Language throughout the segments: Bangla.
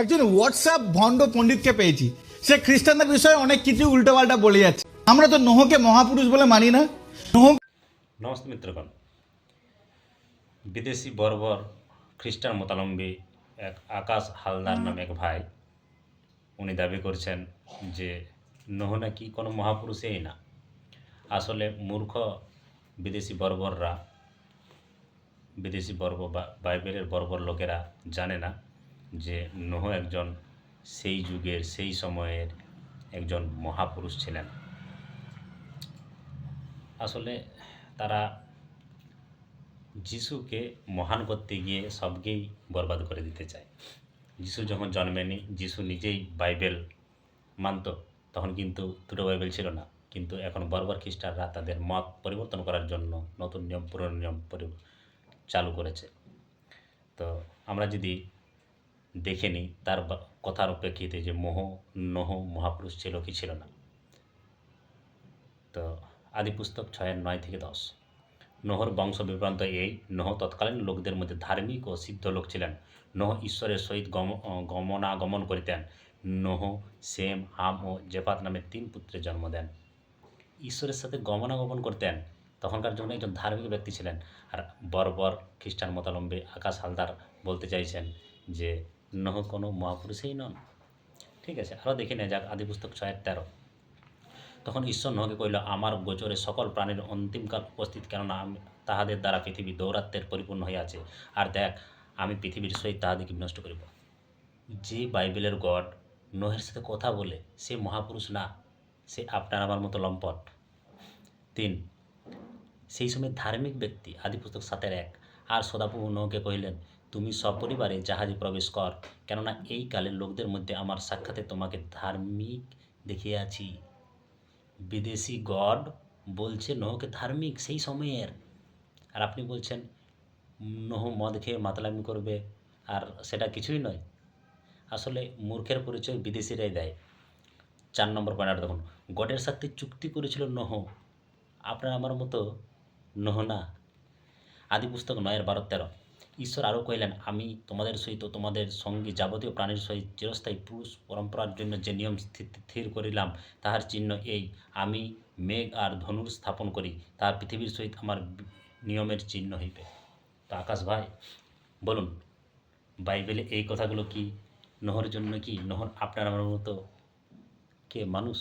একজন হোয়াটসঅ্যাপ ভণ্ড পণ্ডিতকে পেয়েছি। সে খ্রিস্টানদের বিষয়ে অনেক কিছু উল্টোপাল্টা বলে যাচ্ছে। আমরা তো নোহকে মহাপুরুষ বলে মানি না। নোহ নমস্তে মিত্রগণ। বিদেশি বর্বর খ্রিস্টান মতালম্বী এক আকাশ হালদার নামে এক ভাই। উনি দাবি করছেন যে নহ নাকি কোনো মহাপুরুষই না। আসলে মূর্খ বিদেশি বর্বররা, বিদেশি বর্ব বা বাইবেলের বর্বর লোকেরা জানে না। যে নহ একজন সেই যুগের, সেই সময়ের একজন মহাপুরুষ ছিলেন। আসলে তারা যিশুকে মহান করতে গিয়ে সবকেই বরবাদ করে দিতে চায়। যিশু যখন জন্মেনি যিশু নিজেই বাইবেল মানত, তখন কিন্তু দুটো বাইবেল ছিল না। কিন্তু এখন বর্বর খ্রিস্টানরা তাদের মত পরিবর্তন করার জন্য নতুন নিয়ম, পুরনো নিয়ম চালু করেছে। তো আমরা যদি দেখে নিই। তার কথার প্রেক্ষিতে যে মোহ, নহ, মহাপুরুষ ছিল কি ছিল না। তো আদি পুস্তক ছয়ের নয় থেকে দশ। নহর বংশ বিভ্রান্ত এই নহ তৎকালীন লোকদের মধ্যে ধার্মিক ও সিদ্ধ লোক ছিলেন। নহ ঈশ্বরের সহিত গম গমনাগমন করিতেন। নহ সেম, হাম ও জেপাত নামে তিন পুত্রের জন্ম দেন। ঈশ্বরের সাথে গমনাগমন করতেন। তখনকার জন্য একজন ধার্মিক ব্যক্তি ছিলেন। আর বর্বর খ্রিস্টান মতালম্বী আকাশ হালদার বলতে চাইছেন যে নহ কোনো মহাপুরুষই নন। ঠিক আছে আরও দেখে নেওয়া যাক আদি পুস্তক ছয়ের তেরো। তখন ঈশ্বর নহকে কহিল, আমার গোচরে সকল প্রাণীর অন্তিমকাল উপস্থিত, কেননা আমি তাহাদের দ্বারা পৃথিবী দৌরাত্মের পরিপূর্ণ হইয়াছে। আর দেখ, আমি পৃথিবীর সহিত তাহাদিকে বিনষ্ট করিব। যে বাইবেলের গড নহের সাথে কথা বলে, সে মহাপুরুষ না, সে আপনার আমার মতো লম্পট। তিন, সেই সময় ধার্মিক ব্যক্তি আদি পুস্তক সাতের এক। আর সদাপ্রভু নহকে কহিলেন তুমি সপরিবারে জাহাজে প্রবেশ কর, কেননা এই কালের লোকদের মধ্যে আমার সাক্ষাতে তোমাকে ধার্মিক দেখিয়াছি বিদেশি গড বলছে নহকে ধার্মিক সেই সময়ের। আর আপনি বলছেন, নহ মদ খেয়ে মাতলামি করবে, আর সেটা কিছুই নয়। আসলে মূর্খের পরিচয় বিদেশিরাই দেয়। চার নম্বর পয়েন্ট দেখুন, গডের সাথে চুক্তি করেছিল নহ। আপনার আমার মতো নহ না। আদি পুস্তক নয়ের বারো তেরো। ঈশ্বর আরও কহিলেন, আমি তোমাদের সহিত তোমাদের সঙ্গী যাবতীয় প্রাণীর সহিত চিরস্থায়ী পুরুষ পরম্পরার জন্য যে নিয়ম স্থির করিলাম, তাহার চিহ্ন এই, আমি মেঘ আর ধনুর স্থাপন করি, তাহার পৃথিবীর সহিত আমার নিয়মের চিহ্ন হইবে। তো আকাশ ভাই, বলুন, বাইবেলে এই কথাগুলো কি নহর জন্য কি, নহর আপনার আমার মতো কে মানুষ?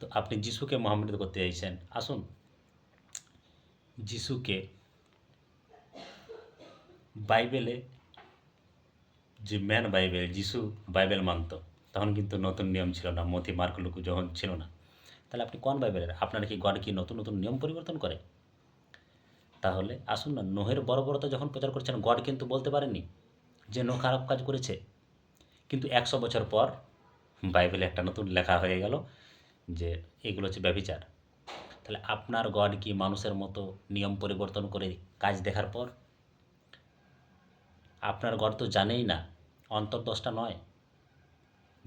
তো আপনি যিশুকে মহামৃত করতে চাইছেন, আসুন, যিশুকে বাইবেলে যে ম্যান বাইবেল, যিশু বাইবেল মানত, তখন কিন্তু নতুন নিয়ম ছিল না মথি মার্ক লুকু যখন ছিল না। তাহলে আপনি কোন বাইবেলের? আপনারা কি গড কি নতুন নতুন নিয়ম পরিবর্তন করে? তাহলে আসুন না, নোহের বর্বরতা যখন প্রচার করছেন, গড কিন্তু বলতে পারেনি যে নো খারাপ কাজ করেছে। কিন্তু একশো বছর পর বাইবেলে একটা নতুন লেখা হয়ে গেল যে এগুলো হচ্ছে ব্যভিচার। তাহলে আপনার গড কি মানুষের মতো নিয়ম পরিবর্তন করে কাজ দেখার পর আপনার গড তো জানেই না অন্তর্দশটা নয়।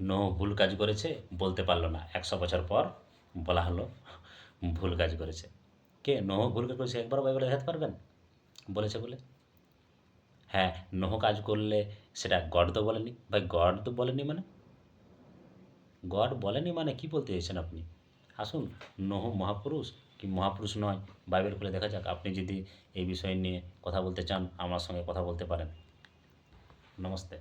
নো ভুল কাজ করেছে, বলতে পারল না। একশো বছর পর বলা হলো, ভুল কাজ করেছে। কে? নোহ ভুল কাজ করেছে? একবার বাইবেলে দেখাতে পারবেন? বলেছে বলে? হ্যাঁ নোহ কাজ করলে সেটা গড তো বলেনি। ভাই, গড তো বলেনি মানে? গড বলেনি মানে কি বলতে চাইছেন আপনি? আসুন নোহ মহাপুরুষ কি মহাপুরুষ নয়। বাইবেল খুলে দেখা যাক। আপনি যদি এই বিষয় নিয়ে কথা বলতে চান, আমার সঙ্গে কথা বলতে পারেন। নমস্তে